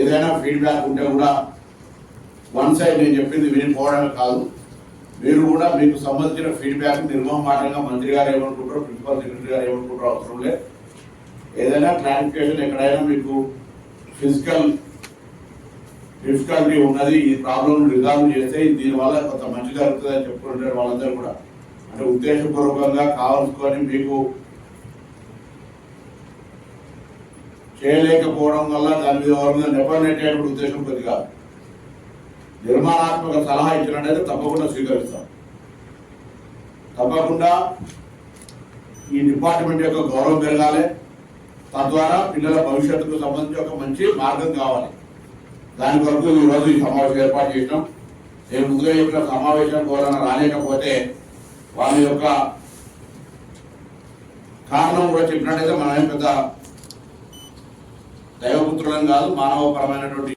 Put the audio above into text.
ఏదైనా ఫీడ్బ్యాక్ ఉంటే కూడా వన్ సైడ్ నేను చెప్పింది వినిపోవడమే కాదు. మీరు కూడా మీకు సంబంధించిన ఫీడ్బ్యాక్ నిర్మమాటంగా మంత్రి గారు ఏమనుకుంటారో ప్రిన్సిపల్ సెక్రటరీ గారు ఏమనుకుంటారో అవసరం లేదు. ఏదైనా క్లారిఫికేషన్ ఎక్కడైనా మీకు ఫిజికల్ డిఫికల్టీ ఉన్నది ఈ ప్రాబ్లం రిజాల్వ్ చేస్తే దీనివల్ల కొంత మంచి జరుగుతుంది అని చెప్పుకుంటారు వాళ్ళందరూ కూడా. అంటే ఉద్దేశపూర్వకంగా కావాల్సుకొని మీకు చేయలేకపోవడం వల్ల దాని మీద ఎవరి మీద ఉద్దేశం కొద్ది కాదు. నిర్మాణాత్మక సలహా ఇచ్చినట్టయితే తప్పకుండా స్వీకరిస్తాం. తప్పకుండా ఈ డిపార్ట్మెంట్ యొక్క గౌరవం పెరగాలి. తద్వారా పిల్లల భవిష్యత్తుకు సంబంధించి ఒక మంచి మార్గం కావాలి. దాని కొరకు ఈరోజు ఈ సమావేశం ఏర్పాటు చేసినాం. నేను ముందుగా చెప్పిన సమావేశం ఎవరైనా రాలేకపోతే వాళ్ళ యొక్క కారణం కూడా చెప్పినట్టయితే మనం పెద్ద దైవపుత్రులం కాదు మానవపరమైనటువంటి